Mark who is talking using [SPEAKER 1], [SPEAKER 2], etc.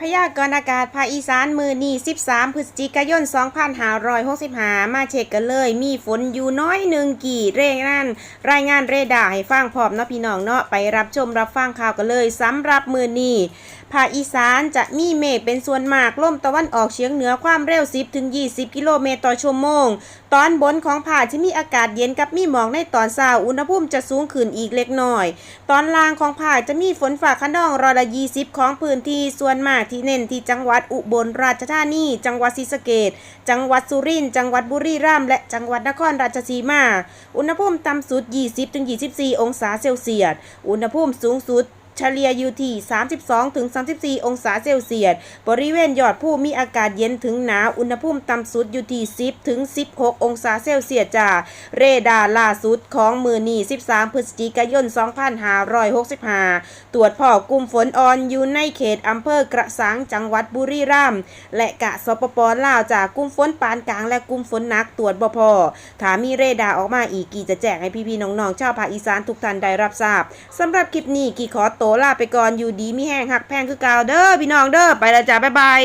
[SPEAKER 1] พยากรณ์อากาศภาคอีสานมือนี้13 พฤศจิกายน 2565 มาเช็คกันเลย มีฝนอยู่น้อยหนึ่งกี่เร่งนั่น รายงานเรดาร์ให้ฟังพร้อมเนาะพี่น้องเนาะไปรับชมรับฟังข่าวกันเลยสำหรับมือนี้ภาคอีสานจะมีเมฆเป็นส่วนมากลมตะวันออกเฉียงเหนือความเร็ว 10 ถึง 20 กิโลเมตรต่อชั่วโมง ตอนบนของภาคที่มีอากาศเย็นกับมีหมอกในตอนเช้าอุณหภูมิจะสูงขึ้นอีกเล็กน้อย ตอนล่างของภาคจะมีฝนฟ้าขนองร้อยละ 20 ของพื้นที่ส่วนมากที่เน้นที่จังหวัดอุบลราชธานี จังหวัดศรีสะเกดจังหวัดสุรินทร์ จังหวัดบุรีรัมย์ และจังหวัดนครราชสีมา อุณหภูมิต่ำสุด 20-24 องศาเซลเซียส อุณหภูมิสูงสุด เฉลี่ยอยู่ที่ 32-34 องศาเซลเซียส บริเวณยอดภูมีอากาศเย็นถึงหนาว อุณหภูมิต่ำสุดอยู่ที่ 10-16 องศาเซลเซียสจ้า เรดาร์ล่าสุดของมือนี13 พฤศจิกายน 2565 ตรวจพบกลุ่มฝนอ่อนอยู่ในเขตอำเภอกระสังจังหวัดบุรีรัมย์และกะสปปลาวจากกลุ่มฝนปานกลางและกลุ่มฝนหนักตรวจบพอถามีเรดาร์ออกมาอีกกี่จะแจ้งให้พี่ๆน้องๆชาวภาคอีสานทุกท่านได้รับทราบสำหรับคลิปนี้กี่ขอโตวลาไปก่อนอยู่ดีมีแห้งหักแพงคือเก่าเด้อพี่น้องเด้อไปและจ้าบ๊ายบาย